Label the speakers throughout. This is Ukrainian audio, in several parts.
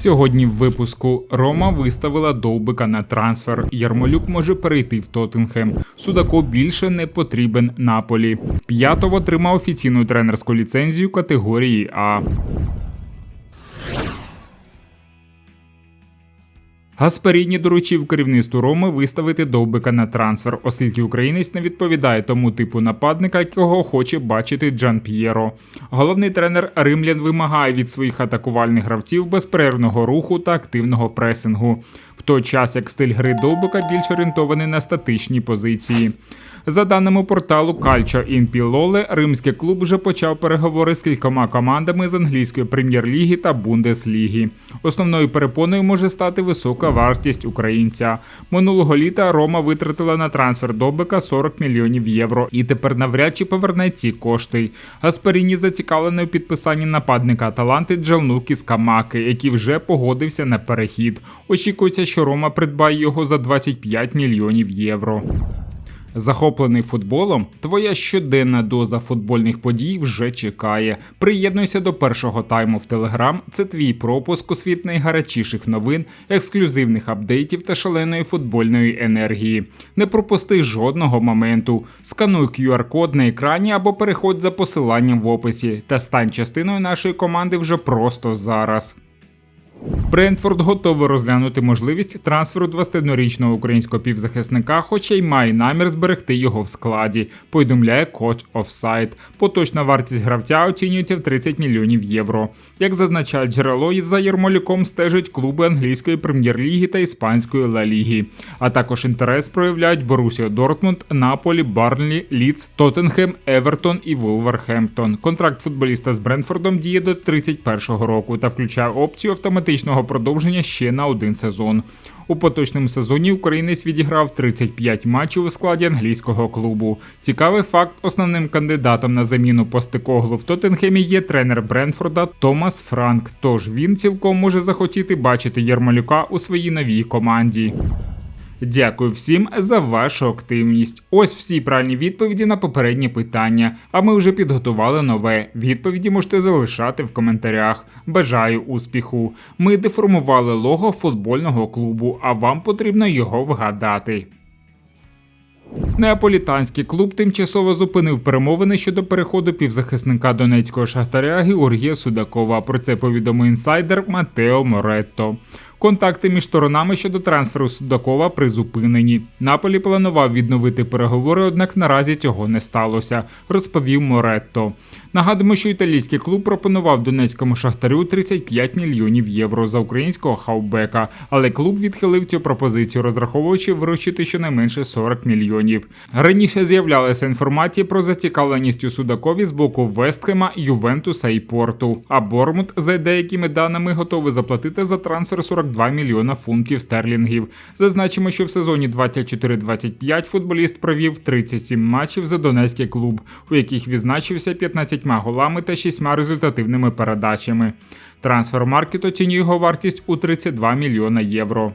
Speaker 1: Сьогодні в випуску Рома виставила довбика на трансфер. Ярмолюк може перейти в Тоттенхем. Судако більше не потрібен Наполі. П'ятов отримав офіційну тренерську ліцензію категорії А. Гасперіні доручив керівництву Роми виставити довбика на трансфер, оскільки українець не відповідає тому типу нападника, якого хоче бачити Джан П'єро. Головний тренер Римлян вимагає від своїх атакувальних гравців безперервного руху та активного пресингу, в той час як стиль гри довбика більш орієнтований на статичні позиції. За даними порталу Calcio in Pilole, римський клуб вже почав переговори з кількома командами з англійської прем'єр-ліги та Бундесліги. Основною перепоною може стати висока вартість українця. Минулого літа Рома витратила на трансфер Добика 40 мільйонів євро і тепер навряд чи поверне ці кошти. Гасперіні зацікавлений у підписанні нападника Аталанти Джалнукі з Камаки, який вже погодився на перехід. Очікується, що Рома придбає його за 25 мільйонів євро. Захоплений футболом, твоя щоденна доза футбольних подій вже чекає. Приєднуйся до першого тайму в Телеграм. Це твій пропуск у світ найгарячіших новин, ексклюзивних апдейтів та шаленої футбольної енергії. Не пропусти жодного моменту. Скануй QR-код на екрані або переходь за посиланням в описі та стань частиною нашої команди вже просто зараз. Брентфорд готовий розглянути можливість трансферу 21-річного українського півзахисника, хоча й має намір зберегти його в складі. Повідомляє Coach Offside. Поточна вартість гравця оцінюється в 30 мільйонів євро. Як зазначає джерело, за Єрмолюком стежать клуби англійської прем'єр-ліги та іспанської Ла Ліги. А також інтерес проявляють Борусія Дортмунд, Наполі, Барнлі, Ліц, Тоттенхем, Евертон і Вулверхемптон. Контракт футболіста з Брентфордом діє до 31-го року та включає опцію автоматичного автоматичного продовження ще на один сезон. У поточному сезоні українець відіграв 35 матчів у складі англійського клубу. Цікавий факт: основним кандидатом на заміну постикоглу в Тоттенхемі є тренер Бренфорда Томас Франк. Тож він цілком може захотіти бачити Ярмолюка у своїй новій команді. Дякую всім за вашу активність. Ось всі правильні відповіді на попередні питання. А ми вже підготували нове. Відповіді можете залишати в коментарях. Бажаю успіху! Ми деформували лого футбольного клубу, а вам потрібно його вгадати. Неаполітанський клуб тимчасово зупинив перемовини щодо переходу півзахисника донецького шахтаря Георгія Судакова. Про це повідомив інсайдер Матео Моретто. Контакти між сторонами щодо трансферу Судакова призупинені. Наполі планував відновити переговори, однак наразі цього не сталося, розповів Моретто. Нагадуємо, що італійський клуб пропонував донецькому шахтарю 35 мільйонів євро за українського хавбека, але клуб відхилив цю пропозицію, розраховуючи виручити щонайменше 40 мільйонів. Раніше з'являлася інформація про зацікавленість у Судакові з боку Вестхема, Ювентуса і Порту. А Бормут, за деякими даними, готовий заплатити за трансфер 42 мільйона фунтів стерлінгів. Зазначимо, що в сезоні 24-25 футболіст провів 37 матчів за донецький клуб, у яких відзначився 15 голами та 6 результативними передачами. Трансфер-маркет оцінює його вартість у 32 мільйона євро.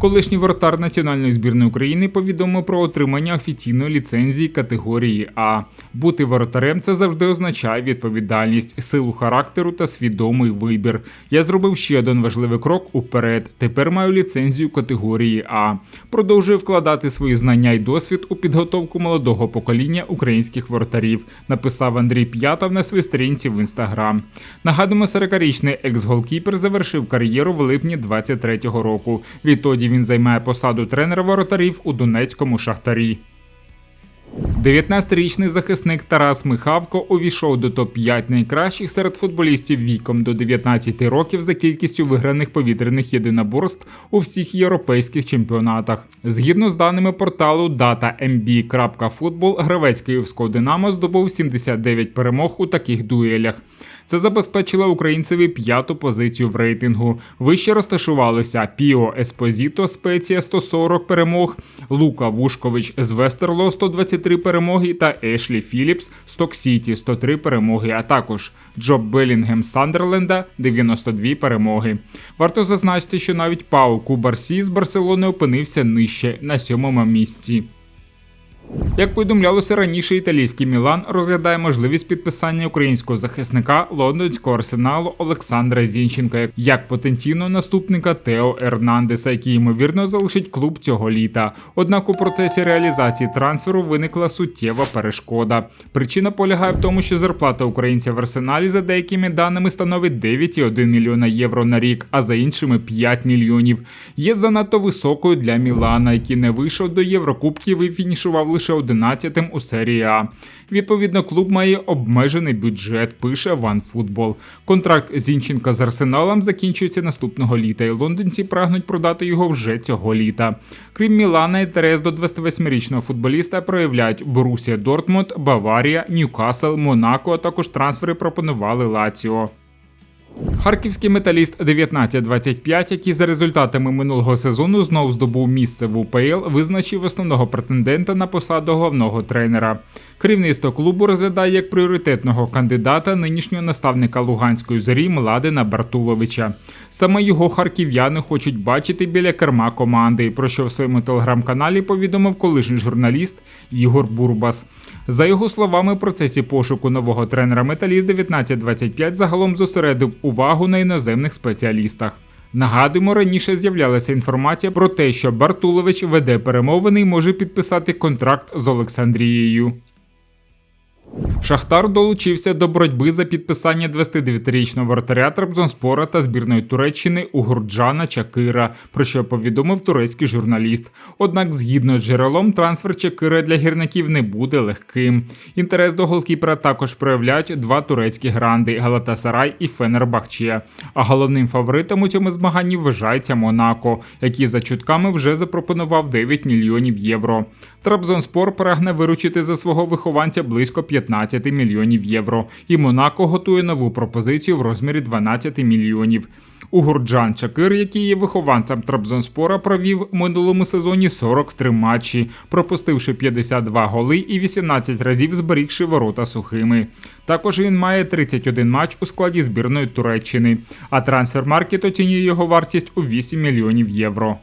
Speaker 1: Колишній воротар національної збірної України повідомив про отримання офіційної ліцензії категорії А. Бути воротарем це завжди означає відповідальність, силу характеру та свідомий вибір. Я зробив ще один важливий крок уперед. Тепер маю ліцензію категорії А. Продовжую вкладати свої знання і досвід у підготовку молодого покоління українських воротарів. Написав Андрій П'ятов на своїй сторінці в інстаграм. Нагадуємо, 40-річний екс-голкіпер завершив кар'єру в липні 23-го року. Відтоді він займає посаду тренера воротарів у Донецькому шахтарі. 19-річний захисник Тарас Михавко увійшов до топ-5 найкращих серед футболістів віком до 19 років за кількістю виграних повітряних єдиноборств у всіх європейських чемпіонатах. Згідно з даними порталу datamb.football, гравець київського Динамо здобув 79 перемог у таких дуелях. Це забезпечило українцеві п'яту позицію в рейтингу. Вище розташувалися Піо Еспозіто, спеція 140 перемог, Лука Вушкович з Вестерло 123 перемоги та Ешлі Філіпс Сток Сіті 103 перемоги, а також Джоб Белінгем Сандерленда 92 перемоги. Варто зазначити, що навіть Пау Кубарсі з Барселони опинився нижче на сьомому місці. Як повідомлялося раніше, італійський Мілан розглядає можливість підписання українського захисника лондонського арсеналу Олександра Зінченка як потенційного наступника Тео Ернандеса, який ймовірно залишить клуб цього літа. Однак у процесі реалізації трансферу виникла суттєва перешкода. Причина полягає в тому, що зарплата українця в арсеналі за деякими даними становить 9,1 мільйона євро на рік, а за іншими 5 мільйонів. Є занадто високою для Мілана, який не вийшов до Єврокубків і фінішував лише 11-тим у серії А. Відповідно, клуб має обмежений бюджет, пише OneFootball. Контракт Зінченка з Арсеналом закінчується наступного літа, і лондонці прагнуть продати його вже цього літа. Крім Мілана, інтерес до 28-річного футболіста проявляють Борусія Дортмунд, Баварія, Ньюкасл, Монако, а також трансфери пропонували Лаціо. Харківський металіст 1925, який за результатами минулого сезону знов здобув місце в УПЛ, визначив основного претендента на посаду головного тренера. Керівництво клубу розглядає як пріоритетного кандидата нинішнього наставника Луганської зорі Младена Бартуловича. Саме його харків'яни хочуть бачити біля керма команди, про що в своєму телеграм-каналі повідомив колишній журналіст Ігор Бурбас. За його словами, в процесі пошуку нового тренера Металіст 1925 загалом зосередив увагу на іноземних спеціалістах. Нагадуємо, раніше з'являлася інформація про те, що Бартулович веде перемовини і може підписати контракт з Олександрією. Шахтар долучився до боротьби за підписання 29-річного вратаря Трабзонспора та збірної Туреччини Угурджана Чакира, про що повідомив турецький журналіст. Однак, згідно з джерелом, трансфер Чакира для гірників не буде легким. Інтерес до голкіпера також проявляють два турецькі гранди Галатасарай і Фенербахче. А головним фаворитом у цьому змаганні вважається Монако, який за чутками вже запропонував 9 мільйонів євро. Трабзонспор прагне виручити за свого вихованця близько 15 мільйонів євро, і Монако готує нову пропозицію в розмірі 12 мільйонів. Угурджан Чакир, який є вихованцем Трабзонспора, провів у минулому сезоні 43 матчі, пропустивши 52 голи і 18 разів зберігши ворота сухими. Також він має 31 матч у складі збірної Туреччини, а трансфермаркет оцінює його вартість у 8 мільйонів євро.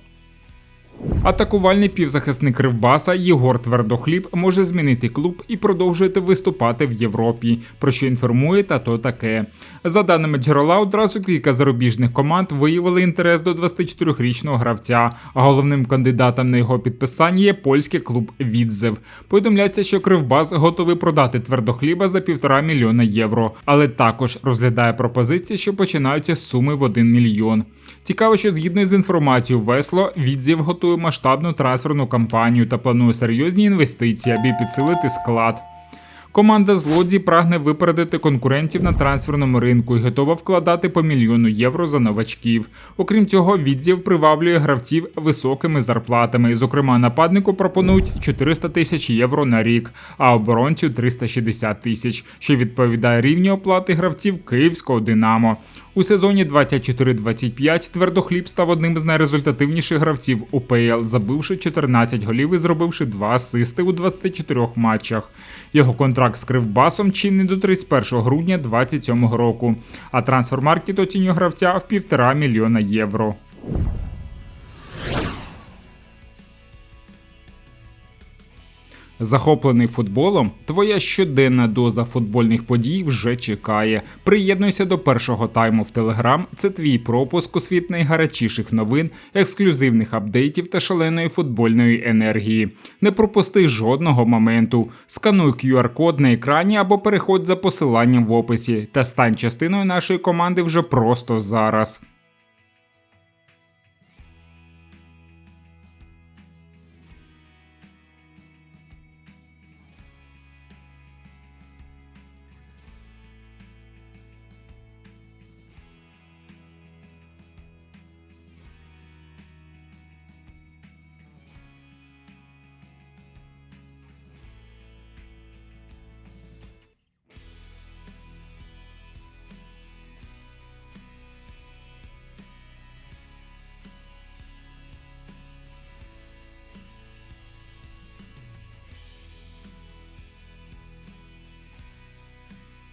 Speaker 1: Атакувальний півзахисник Кривбаса Єгор Твердохліб може змінити клуб і продовжувати виступати в Європі, про що інформує та то таке. За даними джерела, одразу кілька зарубіжних команд виявили інтерес до 24-річного гравця, головним кандидатом на його підписання є польський клуб Відзев. Повідомляється, що Кривбас готовий продати твердохліба за півтора мільйона євро, але також розглядає пропозиції, що починаються з суми в 1 мільйон. Цікаво, що згідно з інформацією Весло, Відзів готує масштабну трансферну кампанію та планує серйозні інвестиції, аби підсилити склад. Команда з Лодзі прагне випередити конкурентів на трансферному ринку і готова вкладати по мільйону євро за новачків. Окрім цього, відзів приваблює гравців високими зарплатами. Зокрема, нападнику пропонують 400 тисяч євро на рік, а оборонцю 360 тисяч, що відповідає рівню оплати гравців київського Динамо. У сезоні 24-25 твердохліб став одним з найрезультативніших гравців УПЛ, забивши 14 голів і зробивши 2 асисти у 24 матчах. Його контракт з Кривбасом чинний до 31 грудня 2027 року, а трансфермаркет оцінює гравця в півтора мільйона євро. Захоплений футболом, твоя щоденна доза футбольних подій вже чекає. Приєднуйся до першого тайму в Телеграм. Це твій пропуск у світ найгарячіших новин, ексклюзивних апдейтів та шаленої футбольної енергії. Не пропусти жодного моменту. Скануй QR-код на екрані або переходь за посиланням в описі та стань частиною нашої команди вже просто зараз.